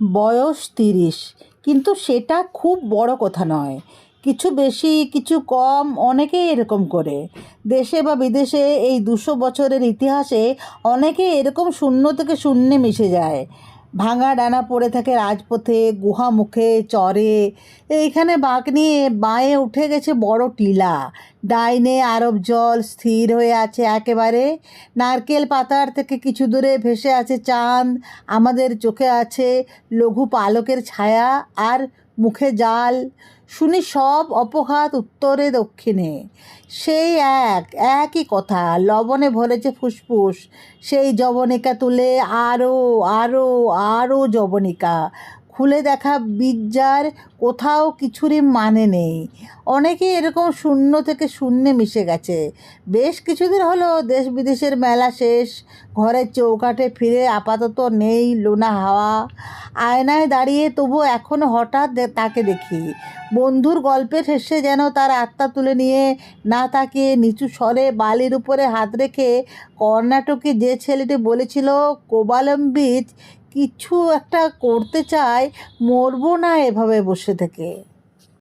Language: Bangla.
বয়স তিরিশ। কিন্তু সেটা খুব বড় কথা নয়। কিছু বেশি, কিছু কম, অনেকেই এরকম করে। দেশে বা বিদেশে এই দুশো বছরের ইতিহাসে অনেকে এরকম শূন্য থেকে শূন্যে মিশে যায়। ভাঙা ডানা পড়ে থাকে রাজপথে, গুহা মুখে চরে। এইখানে বাঁক নিয়ে বাঁয়ে উঠে গেছে বড় টিলা। ডাইনে আরব জল স্থির হয়ে আছে একেবারে। নারকেল পাতার থেকে কিছু দূরে ভেসে আছে চাঁদ। আমাদের চোখে আছে লঘু পালকের ছায়া আর মুখে জাল, শুনি সব অপঘাত উত্তরে, দক্ষিণে। সেই এক, একই কথা, লবণে ভরেছে ফুসফুস। সেই যবনিকা তুলে আরও আরও আরও জবনিকা খুলে দেখা বীর্যার কোথাও কিছুরই মানে নেই। অনেকে এরকম শূন্য থেকে শূন্যে মিশে গেছে। বেশ কিছুদিন হলো দেশ বিদেশের মেলা শেষ, ঘরের চৌকাঠে ফিরে আপাতত নেই লোনা হাওয়া। আয়নায় দাঁড়িয়ে তবু এখনও হঠাৎ তাকে দেখি। বন্ধুর গল্পের শেষে যেন তার আত্মা তুলে নিয়ে না তাকিয়ে নিচু স্বরে বালির উপরে হাত রেখে কর্ণাটকে যে ছেলেটি বলেছিল, কোবালম্বিত কিছু একটা করতে চাই মরবো না এভাবে বসে থেকে।